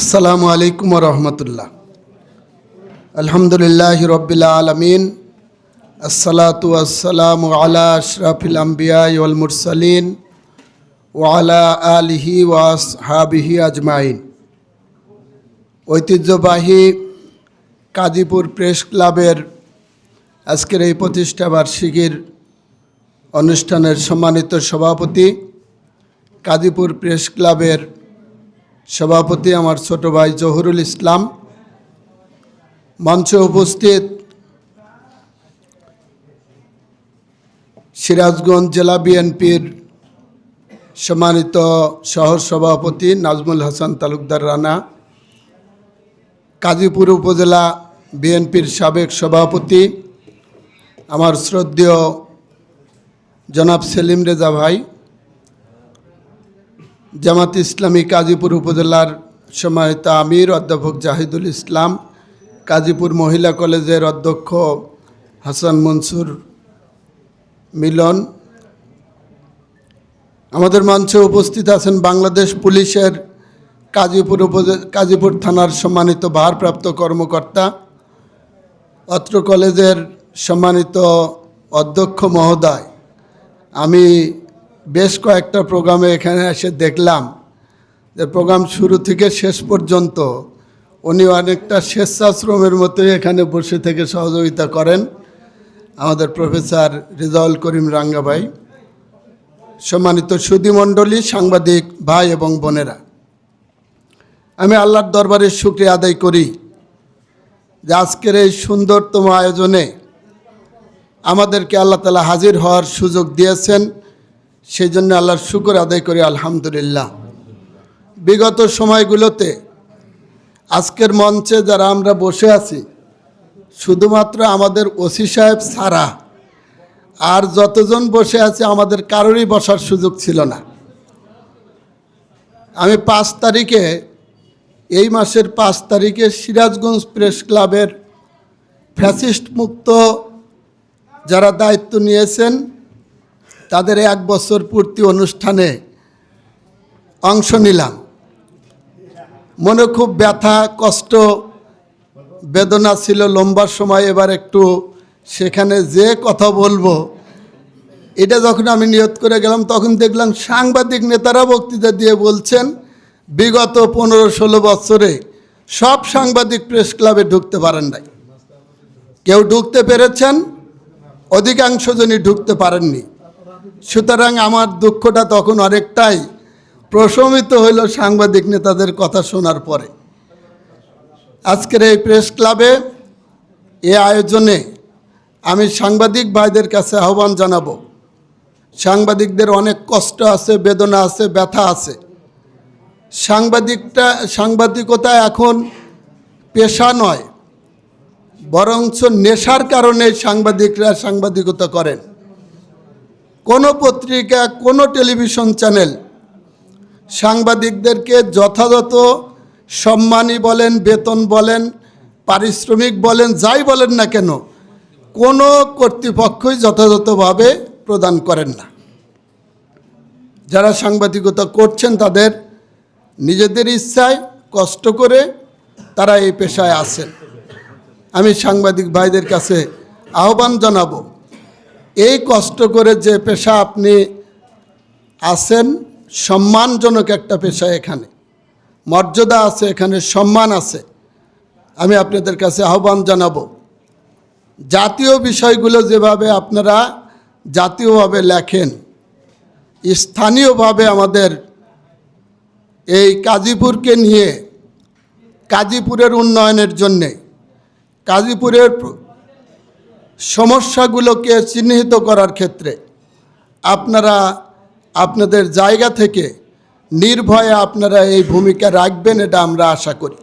আসসালামু আলাইকুম রহমতুল্লাহ। আলহামদুলিল্লাহ রবিল আলমিন। আসসালাতু আসসালামু আলা আশরাফিল আম্বিয়া ওয়াল মুরসালিন ওয়ালা আলিহি ওয়াসহাবিহি আজমাইন। ঐতিহ্যবাহী কাজীপুর প্রেস ক্লাবের আজকের এই প্রতিষ্ঠা বার্ষিকীর অনুষ্ঠানের সম্মানিত সভাপতি কাজীপুর প্রেস ক্লাবের সভাপতি আমার ছোট ভাই জহুরুল ইসলাম। মঞ্চে উপস্থিত সিরাজগঞ্জ জেলা বিএনপির সম্মানিত শহর সভাপতি নাজমুল হাসান তালুকদার রানা, কাজীপুর উপজেলা বিএনপির সাবেক সভাপতি, আমার শ্রদ্ধেয় জনাব সেলিম রেজা ভাই জামাত ইসলামী কাজীপুর উপজেলার সম্মানিত আমির অধ্যাপক জাহিদুল ইসলাম, কাজীপুর মহিলা কলেজের অধ্যক্ষ হাসান মনসুর মিলন। আমাদের মঞ্চে উপস্থিত আছেন বাংলাদেশ পুলিশের কাজীপুর উপজে, কাজীপুর থানার সম্মানিত ভারপ্রাপ্ত কর্মকর্তা, অত্র কলেজের সম্মানিত অধ্যক্ষ মহোদয়। আমি বেশ কয়েকটা প্রোগ্রামে এখানে এসে দেখলাম যে প্রোগ্রাম শুরু থেকে শেষ পর্যন্ত উনি অনেকটা স্বেচ্ছাশ্রমের মতোই এখানে বসে থেকে সহযোগিতা করেন। আমাদের প্রফেসর রেজাউল করিম রাঙ্গাভাই সম্মানিত সুধীমণ্ডলী সাংবাদিক ভাই এবং বোনেরা। আমি আল্লাহর দরবারে শুক্রিয়া আদায় করি যে আজকের এই সুন্দরতম আয়োজনে আমাদেরকে আল্লাহ তালা হাজির হওয়ার সুযোগ দিয়েছেন। সেই জন্য আল্লাহর শুকর আদায় করি, আলহামদুলিল্লাহ। বিগত সময়গুলোতে আজকের মঞ্চে যারা আমরা বসে আছি, শুধুমাত্র আমাদের ওসি সাহেব ছাড়া আর যতজন বসে আছে, আমাদের কারোরই বসার সুযোগ ছিল না। আমি পাঁচ তারিখে, এই মাসের পাঁচ তারিখে সিরাজগঞ্জ প্রেস ক্লাবের ফ্যাসিস্ট মুক্ত যারা দায়িত্ব নিয়েছেন তাদের এক বছর পূর্তি অনুষ্ঠানে অংশ নিলাম। মনে খুব ব্যথা, কষ্ট, বেদনা ছিল লম্বা সময়। এবার একটু সেখানে যে কথা বলব, এটা যখন আমি নিয়ত করে গেলাম, তখন দেখলাম সাংবাদিক নেতারা বক্তৃতা দিয়ে বলছেন, বিগত পনেরো ষোলো বছরে সব সাংবাদিক প্রেস ক্লাবে ঢুকতে পারেন নাই। কেউ ঢুকতে পেরেছেন? অধিকাংশজনই ঢুকতে পারেননি। সুতরাং আমার দুঃখটা তখন অনেকটাই প্রশমিত হইল সাংবাদিক নেতাদের কথা শোনার পরে। আজকের এই প্রেস ক্লাবে এ আয়োজনে আমি সাংবাদিক ভাইদের কাছে আহ্বান জানাব। সাংবাদিকদের অনেক কষ্ট আছে, বেদনা আছে, ব্যথা আছে। সাংবাদিকটা, সাংবাদিকতা এখন পেশা নয়, বরঞ্চ নেশার কারণে সাংবাদিকরা সাংবাদিকতা করেন। কোনো পত্রিকা, কোনো টেলিভিশন চ্যানেল সাংবাদিকদেরকে যথাযথ সম্মানী বলেন, বেতন বলেন, পারিশ্রমিক বলেন, যাই বলেন না কেন, কোনো কর্তৃপক্ষই যথাযথভাবে প্রদান করেন না। যারা সাংবাদিকতা করছেন তাদের নিজেদের ইচ্ছায় কষ্ট করে তারা এই পেশায় আছেন। আমি সাংবাদিক ভাইদের কাছে আহ্বান জানাব এই কষ্ট করে যে পেশা আপনি আছেন, সম্মানজনক একটা পেশা এখানে। মর্যাদা আছে এখানে, সম্মান আছে। আমি আপনাদের কাছে আহ্বান জানাব। জাতীয় বিষয়গুলো যেভাবে আপনারা জাতীয়ভাবে লেখেন, স্থানীয়ভাবে আমাদের এই কাজীপুরকে নিয়ে, কাজীপুরের উন্নয়নের জন্যে, কাজীপুরের সমস্যাগুলোকে চিহ্নিত করার ক্ষেত্রে আপনারা আপনাদের জায়গা থেকে নির্ভয়ে আপনারা এই ভূমিকা রাখবেন, এটা আমরা আশা করি।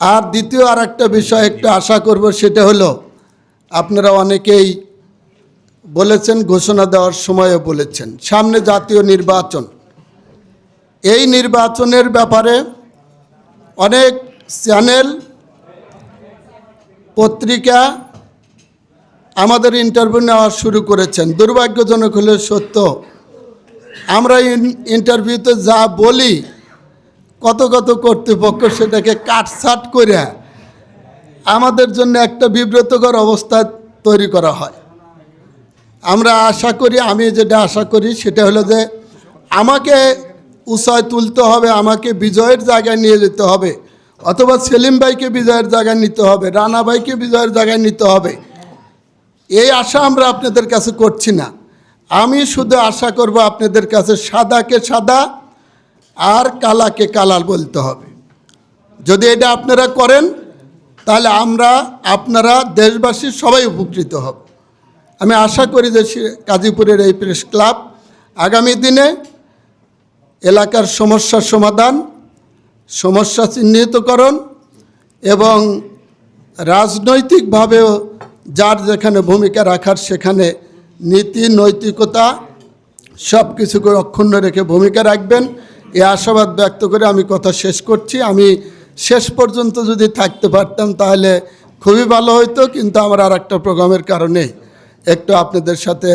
আর দ্বিতীয় আর একটা বিষয় একটু আশা করব, সেটা হলো আপনারা অনেকেই বলেছেন, ঘোষণা দেওয়ার সময়ও বলেছেন, সামনে জাতীয় নির্বাচন। এই নির্বাচনের ব্যাপারে অনেক চ্যানেল পত্রিকা আমাদের ইন্টারভিউ নেওয়া শুরু করেছেন। দুর্ভাগ্যজনক হলে সত্য। আমরা ইন্টারভিউতে যা বলি, কত কত কর্তৃপক্ষ সেটাকে কাটছাট করে আমাদের জন্য একটা বিব্রতকর অবস্থা তৈরি করা হয়। আমরা আশা করি, আমি যেটা আশা করি সেটা হলো যে আমাকে উৎসাহ তুলতে হবে, আমাকে বিজয়ের জায়গায় নিয়ে যেতে হবে। অথবা সেলিম ভাইকে বিজয়ের জায়গায় নিতে হবে, রানা ভাইকে বিজয়ের জায়গায় নিতে হবে। এই আশা আমরা আপনাদের কাছে করছি না। আমি শুধু আশা করব আপনাদের কাছে সাদাকে সাদা, আর কালাকে কালাল বলতে হবে। যদি এটা আপনারা করেন, তাহলে আমরা, আপনারা দেশবাসী সবাই উপকৃত হব। আমি আশা করি যে গাজীপুরের এই প্রেস ক্লাব আগামী দিনে এলাকার সমস্যার সমাধান সমস্যা চিহ্নিতকরণ এবং রাজনৈতিকভাবেও যার যেখানে ভূমিকা রাখার সেখানে নীতি, নৈতিকতা সব কিছুকে অক্ষুণ্ণ রেখে ভূমিকা রাখবেন। এ আশাবাদ ব্যক্ত করে আমি কথা শেষ করছি। আমি শেষ পর্যন্ত যদি থাকতে পারতাম তাহলে খুবই ভালো হতো কিন্তু আমার আর একটা প্রোগ্রামের কারণে একটু আপনাদের সাথে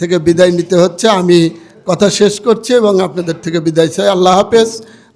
থেকে বিদায় নিতে হচ্ছে। আমি কথা শেষ করছি এবং আপনাদের থেকে বিদায় চাই। আল্লাহ হাফেজ।